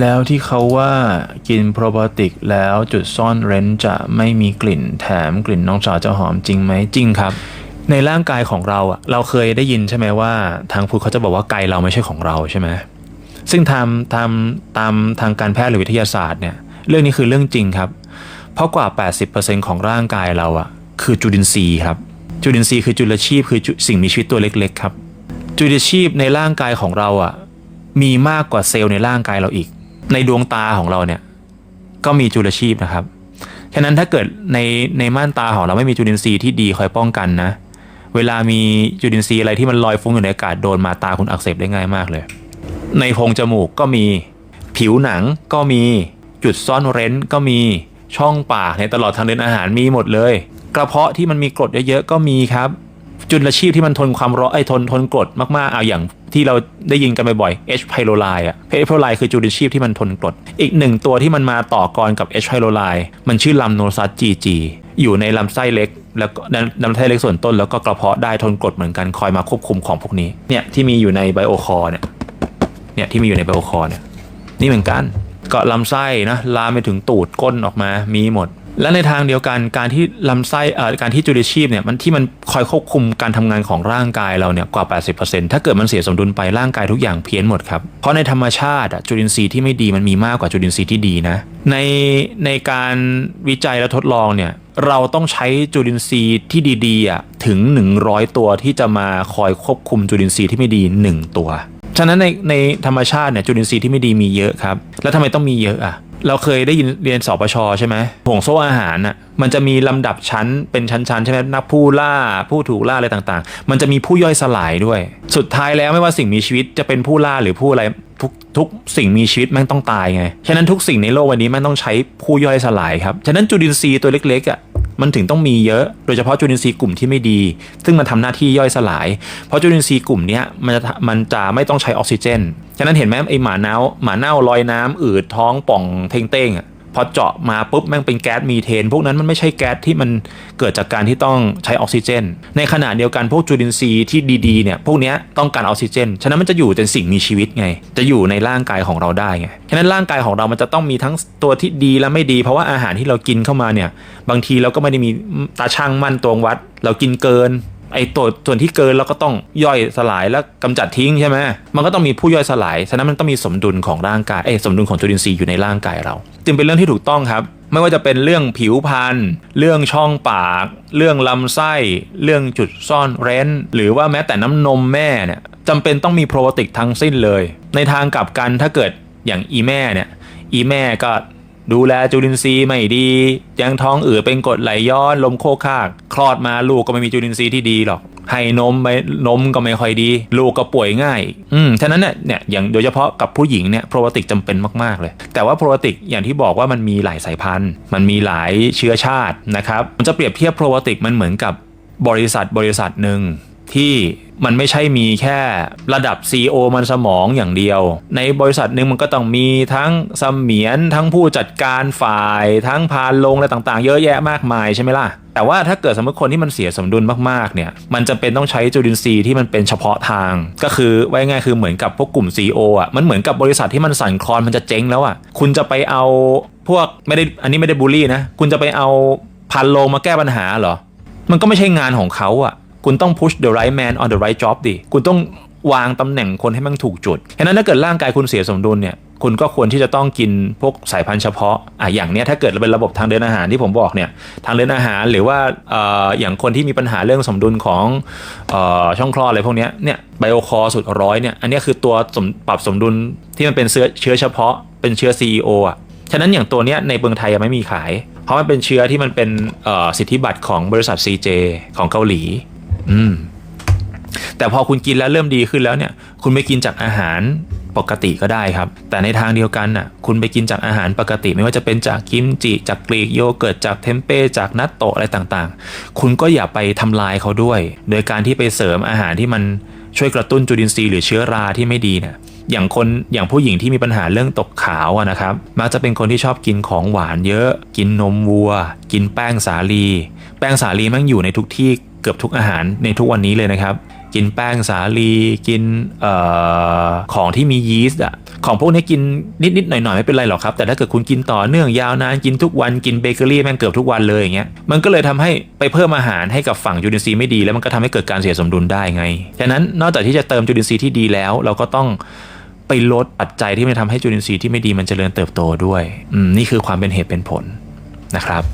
แล้วที่เขาว่ากินโปรไบโอติกแล้วจุดซ่อนเร้นจะไม่มีกลิ่นแถมกลิ่นน้องสาวจะหอมจริงไหมจริงครับ ในร่างกายของเราอะเราเคยได้ยินใช่ไหมว่า ทางพุทธเขาจะบอกว่าไกเราไม่ใช่ของเราใช่ไหมซึ่งทำทำตามทางการแพทย์หรือวิทยาศาสตร์เนี่ยเรื่องนี้คือเรื่องจริงครับ เพราะกว่า 80%ของร่างกายเราอะคือจุลินทรีย์ครับจุลินทรีย์คือจุลชีพคือสิ่งมีชีวิตตัวเล็ก ๆ ครับ จุลชีพในร่างกายของเราอะมีมากกว่าเซลล์ในร่างกายเราอีก ในดวงตาของเราเนี่ย ก็มีจุลชีพนะครับ ฉะนั้นถ้าเกิดในในม่านตาของเราไม่มีจุลินทรีย์ที่ดีคอยป้องกันนะ เวลามีจุลินทรีย์อะไรที่มันลอยฟุ้งอยู่ในอากาศโดนมาตาคุณอักเสบได้ง่ายมากเลย ในโพรงจมูกก็มีผิวหนังก็มีจุดซ่อนเร้นก็มีช่องปากในตลอดทางเดินอาหารมีหมดเลย กระเพาะที่มันมีกรดเยอะๆก็มีครับ จุลชีพที่มันทนความร้อนไอ้ทนทนกรดมากๆเอาอย่าง ที่เราได้ยินกันบ่อยๆ H. pylori อะ H. pylori คือจุลชีพที่มันทนกรด อีกหนึ่งตัวที่มันมาต่อกรกับ H. pylori มันชื่อลัมโนซัส GG อยู่ในลำไส้เล็ก แล้วก็ลำไส้เล็กส่วนต้นแล้วก็กระเพาะได้ทนกรดเหมือนกันคอยมาควบคุมของพวกนี้เนี่ยที่มีอยู่ในไบโอคอเนี่ยเนี่ยที่มีอยู่ในไบโอคอเนี่ยนี่เหมือนกันก็ลำไส้นะลามไปถึงตูดก้นออกมามีหมด และในทางเดียวกันการที่ลำไส้การที่จุลชีพเนี่ยมันที่มันคอยควบคุมการทำงานของร่างกายเราเนี่ยกว่า 80%ถ้าเกิดมันเสียสมดุลไปร่างกายทุกอย่างเพี้ยนหมดครับ เพราะในธรรมชาติจุลินทรีย์ที่ไม่ดีมันมีมากกว่าจุลินทรีย์ที่ดีนะ ในในการวิจัยและทดลองเนี่ยเราต้องใช้จุลินทรีย์ที่ดีๆถึง 100 ตัวที่จะมาคอยควบคุมจุลินทรีย์ที่ไม่ดี 1 ตัว ฉะนั้นในในธรรมชาติเนี่ยจุลินทรีย์ที่ไม่ดีมีเยอะครับ แล้วทำไมต้องมีเยอะอะ เราเคยได้ยินเรียนสปชใช่ไหมห่วงโซ่อาหารน่ะมันจะมีลำดับชั้นเป็นชั้นๆใช่ไหมนักผู้ล่าผู้ถูกล่าอะไรต่างๆ มันจะมีผู้ย่อยสลายด้วย สุดท้ายแล้วไม่ว่าสิ่งมีชีวิตจะเป็นผู้ล่าหรือผู้อะไรทุกทุกสิ่งมีชีวิตแม่งต้องตายไง ฉะนั้นทุกสิ่งในโลกวันนี้แม่งต้องใช้ผู้ย่อยสลายครับ ฉะนั้นจุลินทรีย์ตัวเล็กๆอะมันถึงต้องมีเยอะ โดยเฉพาะจุลินทรีย์กลุ่มที่ไม่ดี ซึ่งมันทำหน้าที่ย่อยสลาย เพราะจุลินทรีย์กลุ่มนี้มันจะมันจะไม่ต้องใช้ออกซิเจน ฉะนั้นเห็นไหมไอหมาเน่าหมาเน่าลอยน้ำอืดท้องป่องเท่งเต้งอะพอเจาะมาปุ๊บแม่งเป็นแก๊สมีเทน พวกนั้นมันไม่ใช่แก๊สที่มันเกิดจากการที่ต้องใช้ออกซิเจน ในขณะเดียวกันพวกจุลินทรีย์ที่ดีๆเนี่ยพวกนี้ต้องการออกซิเจน ฉะนั้นมันจะอยู่เป็นสิ่งมีชีวิตไง จะอยู่ในร่างกายของเราได้ไง ฉะนั้นร่างกายของเรามันจะต้องมีทั้งตัวที่ดีและไม่ดี เพราะว่าอาหารที่เรากินเข้ามาเนี่ยบางทีเราก็ไม่ได้มีตาช่างมั่นตวงวัด เรากินเกิน ไอ้ตัวส่วนที่เกินเราก็ต้องย่อยสลายแล้วกำจัดทิ้งใช่ไหมมันก็ต้องมีผู้ย่อยสลายฉะนั้นมันต้องมีสมดุลของร่างกายเอ้สมดุลของจุลินทรีย์อยู่ในร่างกายเรา จึงเป็นเรื่องที่ถูกต้องครับ ไม่ว่าจะเป็นเรื่องผิวพรรณเรื่องช่องปาก เรื่องลำไส้ เรื่องจุดซ่อนเร้น หรือว่าแม้แต่น้ำนมแม่เนี่ยจำเป็นต้องมีโปรไบติกทั้งสิ้นเลย ในทางกลับกันถ้าเกิดอย่างอีแม่เนี่ยอีแม่ก็ ดูแลจุลินทรีย์ไม่ดียังท้องอืดเป็นกรดไหลย้อนลมโคคาก คลอดมาลูกก็ไม่มีจุลินทรีย์ที่ดีหรอก ให้นมไปนมก็ไม่ค่อยดี ลูกก็ป่วยง่าย อืมฉะนั้นเนี่ยเนี่ยอย่างโดยเฉพาะกับผู้หญิงเนี่ยโปรติกจำเป็นมากๆเลย แต่ว่าโปรติกอย่างที่บอกว่ามันมีหลายสายพันธุ์ มันมีหลายเชื้อชาตินะครับมันจะเปรียบเทียบโปรติกมันเหมือนกับบริษัทบริษัทหนึ่ง ที่มันไม่ใช่มีแค่ระดับ CEO มันสมองอย่างเดียว ในบริษัทหนึ่งมันก็ต้องมีทั้งสมียนทั้งผู้จัดการฝ่าย ทั้งพานลงอะไรต่างๆ เยอะแยะมากมายใช่ไหมล่ะ แต่ว่าถ้าเกิดสมมติคนที่มันเสียสมดุลมากๆเนี่ยมันจะเป็นต้องใช้จุลินทรีย์ที่มันเป็นเฉพาะทาง ก็คือไว้ง่ายคือเหมือนกับพวกกลุ่ม CEO อะมันเหมือนกับบริษัทที่มันสั่นคลอนมันจะเจ๊งแล้วอะคุณจะไปเอาพวกไม่ได้อันนี้ไม่ได้บูลลี่นะคุณจะไปเอาพันโลงมาแก้ปัญหาเหรอมันก็ไม่ใช่งานของเขาอะ คุณต้อง push the right man on the right job ดิ คุณต้องวางตำแหน่งคนให้มันถูกจุดฉะนั้นถ้าเกิดร่างกายคุณเสียสมดุลเนี่ย คุณก็ควรที่จะต้องกินพวกสายพันธุ์เฉพาะ อะอย่างเนี้ยถ้าเกิดเป็นระบบทางเดินอาหารที่ผมบอกเนี่ย ทางเดินอาหารหรือว่าออย่างคนที่มีปัญหาเรื่องสมดุลของออช่องคลอดอะไรพวกเนี้ย เนี่ยไบโอคอสุดร้อยเนี่ย อันนี้คือตัวปรับสมดุลที่มันเป็นเชื้อเชื้อเฉพาะ เป็นเชื้อ CEO อะ ฉะนั้นอย่างตัวเนี้ยในเมืองไทยยังไม่มีขาย เพราะมันเป็นเชื้อที่มันเป็นสิทธิบัตรของบริษัท CJ ของเกาหลี อืม แต่พอคุณกินแล้วเริ่มดีขึ้นแล้วเนี่ย คุณไปกินจากอาหารปกติก็ได้ครับ แต่ในทางเดียวกันน่ะ คุณไปกินจากอาหารปกติ ไม่ว่าจะเป็นจากกิมจิ จากกรีกโยเกิร์ต จากเทมเป้ จากนัตโตะอะไรต่างๆ คุณก็อย่าไปทำลายเขาด้วย โดยการที่ไปเสริมอาหารที่มันช่วยกระตุ้นจุลินทรีย์หรือเชื้อราที่ไม่ดีเนี่ยอย่างคนอย่างผู้หญิงที่มีปัญหาเรื่องตกขาวนะครับ มักจะเป็นคนที่ชอบกินของหวานเยอะ กินนมวัว กินแป้งสาลี แป้งสาลีมันอยู่ในทุกที่ เกือบทุกอาหารในทุกวันนี้เลยนะครับ กินแป้งสาลีกินออของที่มียีสต์อะของพวกนี้กินนิดๆหน่อยๆไม่เป็นไรหรอกครับ แต่ถ้าเกิดคุณกินต่อเนื่องยาวนานกินทุกวันกินเบเกอรี่แม่งเกือบทุกวันเลยอย่างเงี้ยมันก็เลยทำให้ไปเพิ่มอาหารให้กับฝั่งจุลินทรีย์ไม่ดี แล้วมันก็ทำให้เกิดการเสียสมดุลได้ไงฉะนั้นนอกจากที่จะเติมจุลินทรีย์ที่ดีแล้ว เราก็ต้องไปลดปัจจัยที่มันทำให้จุลินทรีย์ที่ไม่ดีมันเจริญเติบโตด้วยอืมนี่คือความเป็นเหตุเป็นผลนะครับ